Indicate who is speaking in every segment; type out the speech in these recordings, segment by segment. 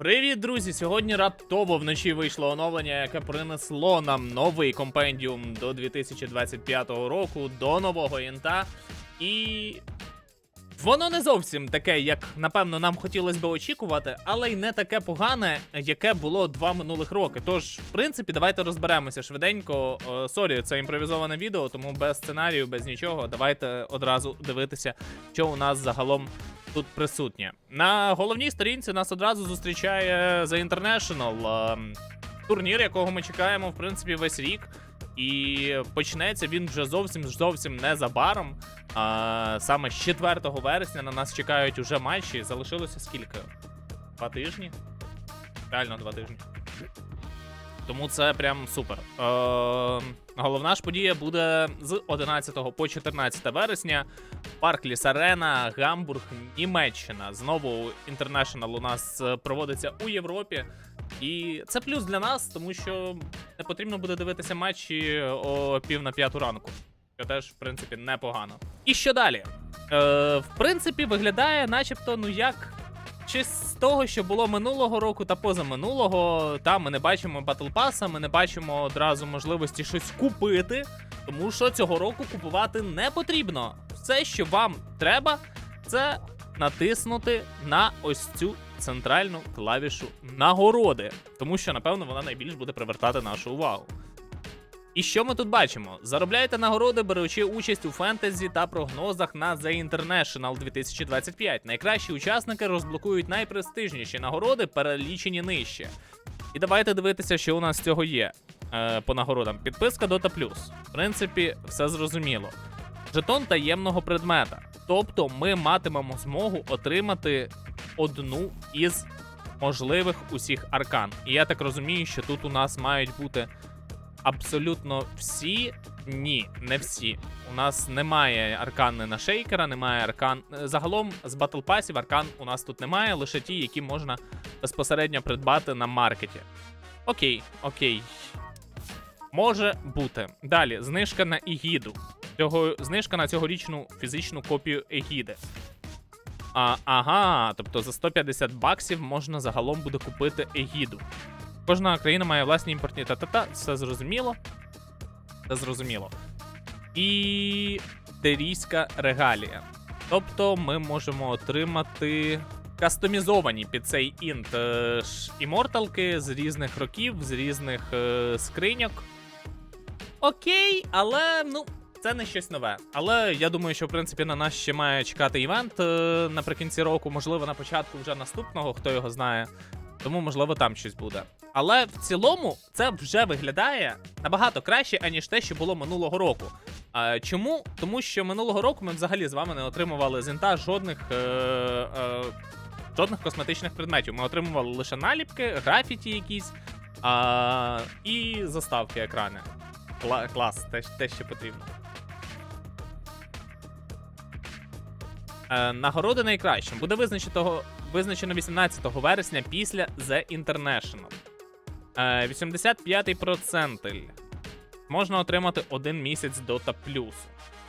Speaker 1: Привіт, друзі! Сьогодні раптово вночі вийшло оновлення, яке принесло нам новий компендіум до 2025 року, до нового інта. І. Воно не зовсім таке, як напевно нам хотілося би очікувати, але й не таке погане, яке було два минулих роки. Тож, в принципі, давайте розберемося швиденько. Сорі, це імпровізоване відео, тому без сценарію, без нічого. Давайте одразу дивитися, що у нас загалом тут присутнє. На головній сторінці нас одразу зустрічає The International, ем, турнір, якого ми чекаємо, в принципі, весь рік. І почнеться він вже зовсім зовсім незабаром. А, саме з 4 вересня на нас чекають уже матчі. Залишилося скільки? Два тижні? Реально два тижні. Тому це прям супер. Е, головна ж подія буде з 11 по 14 вересня. Паркліс Арена, Гамбург, Німеччина. Знову інтернешнл у нас е, проводиться у Європі. І це плюс для нас, тому що не потрібно буде дивитися матчі о пів на п'яту ранку. Що теж, в принципі, непогано. І що далі? Е, в принципі, виглядає, начебто, ну як. Чи з того, що було минулого року та позаминулого, там ми не бачимо Pass, ми не бачимо одразу можливості щось купити, тому що цього року купувати не потрібно. Все, що вам треба, це натиснути на ось цю центральну клавішу нагороди, тому що, напевно, вона найбільш буде привертати нашу увагу. І що ми тут бачимо? Заробляйте нагороди, беручи участь у фентезі та прогнозах на The International 2025. Найкращі учасники розблокують найпрестижніші нагороди, перелічені нижче. І давайте дивитися, що у нас з цього є е, по нагородам. Підписка Dota. В принципі, все зрозуміло. Жетон таємного предмета. Тобто ми матимемо змогу отримати одну із можливих усіх аркан. І я так розумію, що тут у нас мають бути абсолютно всі. Ні, не всі. У нас немає аркани на шейкера, немає аркан. Загалом з Passів аркан у нас тут немає, лише ті, які можна безпосередньо придбати на маркеті. Окей, окей. Може бути. Далі, знижка на Егіду. Цього, знижка на цьогорічну фізичну копію Егіди. А, ага, тобто за 150 баксів можна загалом буде купити Егіду. Кожна країна має власні імпортні та-та-та, все зрозуміло. Все зрозуміло. І терійська регалія. Тобто ми можемо отримати кастомізовані під цей інт е, іморталки з різних років, з різних е, скриньок. Окей, але ну. Це не щось нове. Але я думаю, що в принципі на нас ще має чекати івент е, наприкінці року, можливо, на початку вже наступного, хто його знає. Тому, можливо, там щось буде. Але в цілому це вже виглядає набагато краще, аніж те, що було минулого року. А, чому? Тому що минулого року ми взагалі з вами не отримували з жодних, е, е, жодних косметичних предметів. Ми отримували лише наліпки, графіті якісь а, і заставки екрани. Кла- клас, те, те, що потрібно. Е, нагороди найкращим буде визначено, визначено 18 вересня після The International. Е, 85-й процентиль. Можна отримати один місяць Plus.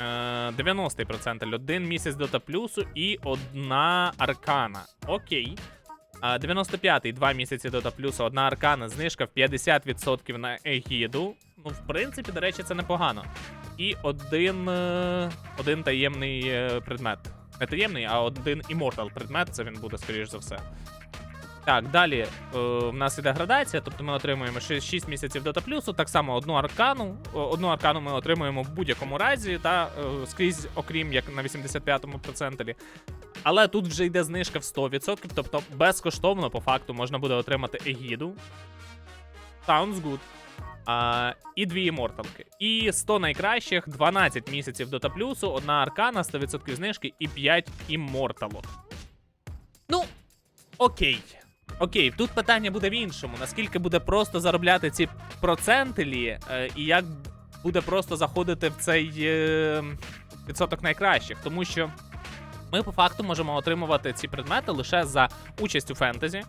Speaker 1: Е, 90-й процентиль, один місяць Dota Plus і одна аркана. Окей. 95-й, два місяці Dota Plus, одна аркана, знижка в 50% на Егіду. Ну, в принципі, до речі, це непогано. І один, е, один таємний е, предмет. Не а один Immortal предмет, це він буде, скоріш за все. Так, далі е, в нас іде градація, тобто ми отримуємо 6, 6 місяців Dota Plus, так само одну аркану. Одну аркану ми отримуємо в будь-якому разі, та е, скрізь, окрім як на 85-му процентилі. Але тут вже йде знижка в 100%, тобто безкоштовно по факту можна буде отримати Егіду. Sounds good. А, і дві іморталки. І 100 найкращих, 12 місяців Dota Plus, одна аркана, 100% знижки і 5 імморталок. Ну, окей. Окей, тут питання буде в іншому. Наскільки буде просто заробляти ці процентилі, е, і як буде просто заходити в цей е, відсоток найкращих, тому що ми по факту можемо отримувати ці предмети лише за участь у фентезі.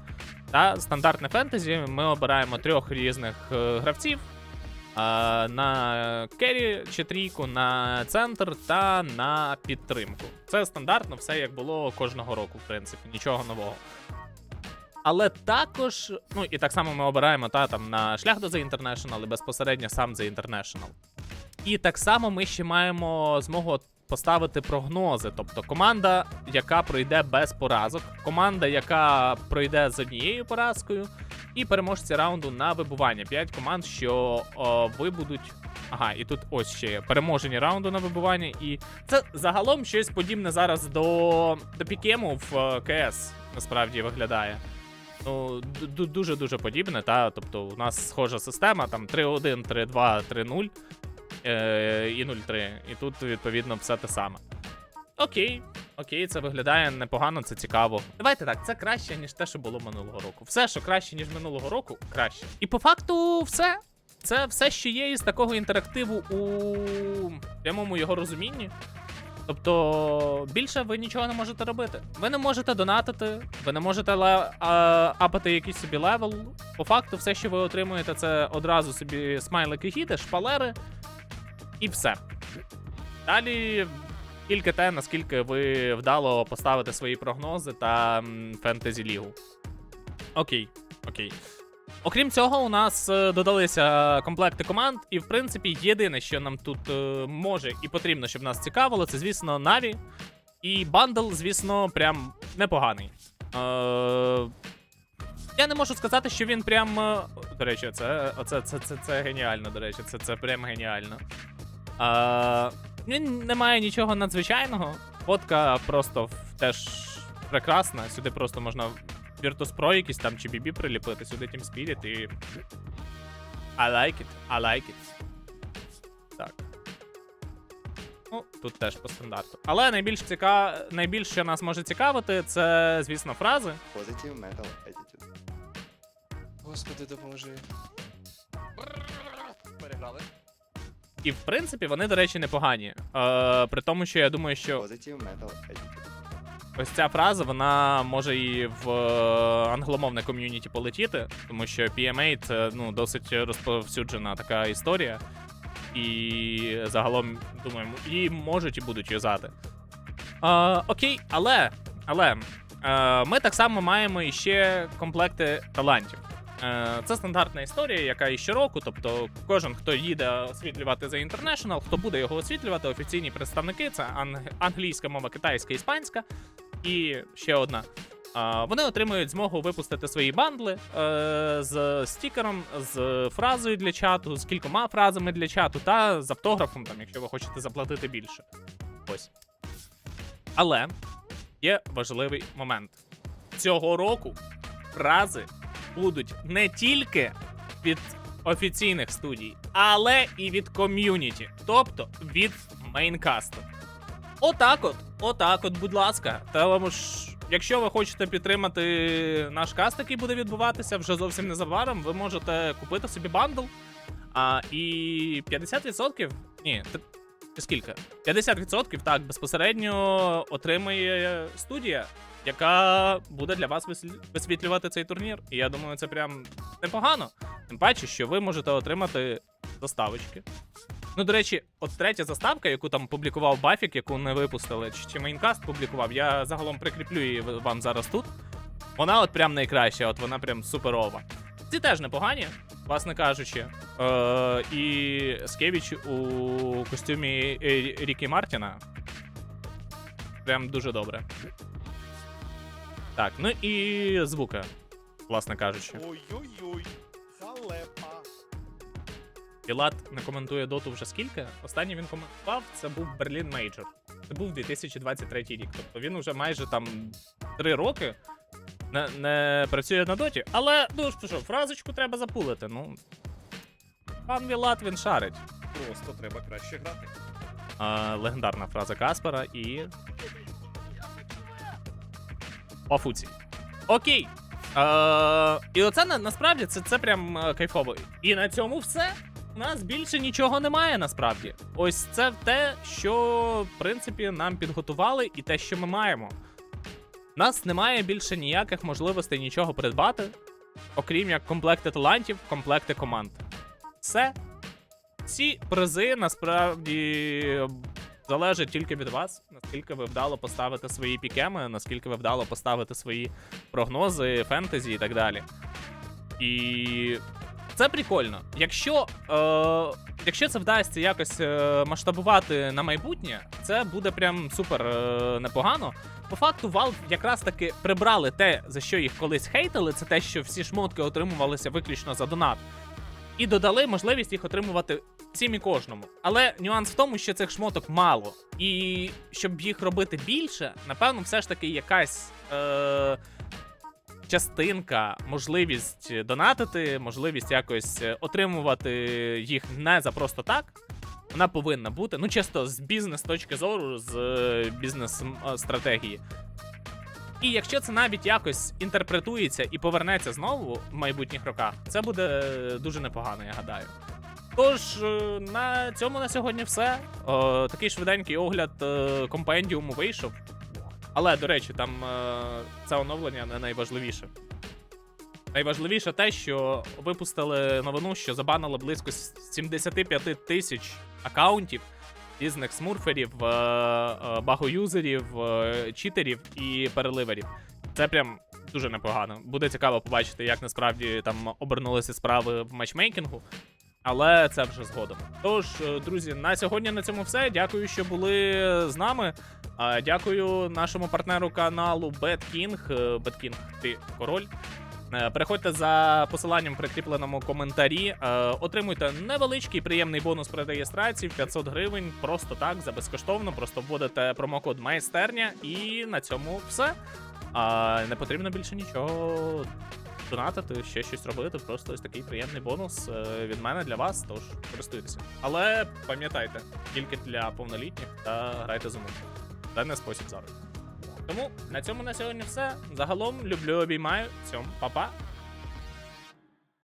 Speaker 1: Та стандартне фентезі ми обираємо трьох різних е, гравців. е, На керрі чи трійку, на центр та на підтримку. Це стандартно, все як було кожного року, в принципі, нічого нового. Але також, ну і так само ми обираємо та там на шлях до The International і безпосередньо сам The International. І так само ми ще маємо змогу поставити прогнози. Тобто команда, яка пройде без поразок, команда, яка пройде з однією поразкою, і переможці раунду на вибування. П'ять команд, що о, вибудуть. Ага, і тут ось ще є переможені раунду на вибування. І це загалом щось подібне зараз до, до пікему в е, КС насправді виглядає. Ну, дуже дуже подібне, та. Тобто, у нас схожа система, там 3-1, 3-2, 3-0 е, і 0-3. І тут, відповідно, все те саме. Окей, окей, це виглядає непогано, це цікаво. Давайте так, це краще, ніж те, що було минулого року. Все, що краще, ніж минулого року, краще. І по факту, все. Це все, що є із такого інтерактиву у прямому його розумінні. Тобто більше ви нічого не можете робити. Ви не можете донатити, ви не можете а, апати якийсь собі левел. По факту, все, що ви отримуєте, це одразу собі смайлики гіти, шпалери і все. Далі тільки те, наскільки ви вдало поставите свої прогнози та фентезі лігу. Окей, окей. Окрім цього, у нас е, додалися комплекти команд, і в принципі єдине, що нам тут е, може і потрібно, щоб нас цікавило, це, звісно, Наві. І бандл, звісно, прям непоганий. Е, я не можу сказати, що він прям. е, До речі, це, оце, це, це, це геніально, до речі, це, це прям геніально. Е, він не має нічого надзвичайного. Фотка просто теж прекрасна. Сюди просто можна Virtus Pro якісь там чи BB приліпити, сюди Team Spirit і. I like it, I like it. Так. Ну, тут теж по стандарту. Але найбільш ціка... найбільш, що нас може цікавити, це, звісно, фрази.
Speaker 2: Positive metal attitude.
Speaker 3: Господи, допоможи. Переграли.
Speaker 1: І в принципі вони, до речі, непогані. Е, при тому, що я думаю, що
Speaker 2: Positive metal attitude.
Speaker 1: ось ця фраза вона може і в е, англомовне ком'юніті полетіти, тому що PMA це ну, досить розповсюджена така історія. І загалом, думаю, її можуть і будуть юзати. Е, окей, але, але е, ми так само маємо іще комплекти талантів. Е, Це стандартна історія, яка і щороку. Тобто, кожен, хто їде освітлювати за International, хто буде його освітлювати, офіційні представники це англійська мова, китайська, іспанська і ще одна. Вони отримують змогу випустити свої бандли е, з стікером, з фразою для чату, з кількома фразами для чату та з автографом, там, якщо ви хочете заплатити більше. Ось. Але є важливий момент. Цього року фрази будуть не тільки від офіційних студій, але і від ком'юніті, тобто від мейнкасту. Отак от, отак от, будь ласка. Тому ж, якщо ви хочете підтримати наш каст, який буде відбуватися вже зовсім незабаром, ви можете купити собі бандл. А, і 50%, ні, скільки? 50% так безпосередньо отримає студія, яка буде для вас висвітлювати цей турнір. І я думаю, це прям непогано. Тим паче, що ви можете отримати заставочки. Ну, до речі, от третя заставка, яку там публікував Бафік, яку не випустили, чи, чи мейнкаст публікував, я загалом прикріплю її вам зараз тут. Вона от прям найкраща, от вона прям суперова. Ці теж непогані, власне кажучи. Е, і Скевіч у костюмі Е- Рікі Мартіна. Прям дуже добре. Так, ну і звука, власне кажучи.
Speaker 4: Ой-ой-ой, халепа.
Speaker 1: Пілат не коментує доту вже скільки. Останній він коментував, це був Берлін Мейджор. Це був 2023 рік. Тобто він уже майже там 3 роки не, не працює на доті. Але, ну що, що, фразочку треба запулити. Ну. Пан Вілат він шарить.
Speaker 4: Просто треба краще грати.
Speaker 1: А, легендарна фраза Каспера і. Пафуці. Окей. Е, і оце на, насправді це, це прям е, кайфово. І на цьому все. У нас більше нічого немає насправді. Ось це те, що, в принципі, нам підготували, і те, що ми маємо. У нас немає більше ніяких можливостей нічого придбати, окрім як комплекти талантів, комплекти команд. Все. Ці призи насправді залежить тільки від вас, наскільки ви вдало поставите свої пікеми, наскільки ви вдало поставите свої прогнози, фентезі і так далі. І це прикольно. Якщо, е, якщо це вдасться якось е, масштабувати на майбутнє, це буде прям супер е, непогано. По факту, Valve якраз таки прибрали те, за що їх колись хейтили, це те, що всі шмотки отримувалися виключно за донат. І додали можливість їх отримувати всім і кожному. Але нюанс в тому, що цих шмоток мало. І щоб їх робити більше, напевно, все ж таки якась. Е- частинка, можливість донатити, можливість якось е, отримувати їх не за просто так. Вона повинна бути, ну чисто з бізнес точки зору, з е, бізнес-стратегії. І якщо це навіть якось інтерпретується і повернеться знову в майбутніх роках, це буде е, дуже непогано, я гадаю. Тож, е, на цьому на сьогодні все. О, такий швиденький огляд е, компендіуму вийшов. Але, до речі, там е, це оновлення не найважливіше. Найважливіше те, що випустили новину, що забанили близько 75 тисяч акаунтів різних смурферів, е, е, багоюзерів, е, читерів і переливерів. Це прям дуже непогано. Буде цікаво побачити, як насправді там обернулися справи в матчмейкінгу. Але це вже згодом. Тож, е, друзі, на сьогодні на цьому все. Дякую, що були з нами. Дякую нашому партнеру каналу BetKing. Е, BetKing, ти король. Е, Переходьте за посиланням в прикріпленому коментарі. Е, Отримуйте невеличкий приємний бонус при реєстрації 500 гривень. Просто так, за безкоштовно. Просто вводите промокод майстерня, і на цьому все. Не потрібно більше нічого донатити, ще щось робити. Просто ось такий приємний бонус е, від мене для вас. Тож користуйтеся. Але пам'ятайте, тільки для повнолітніх та грайте з умом. Це не спосіб зараз. Тому на цьому на сьогодні все. Загалом люблю, обіймаю. Цьому, па-па.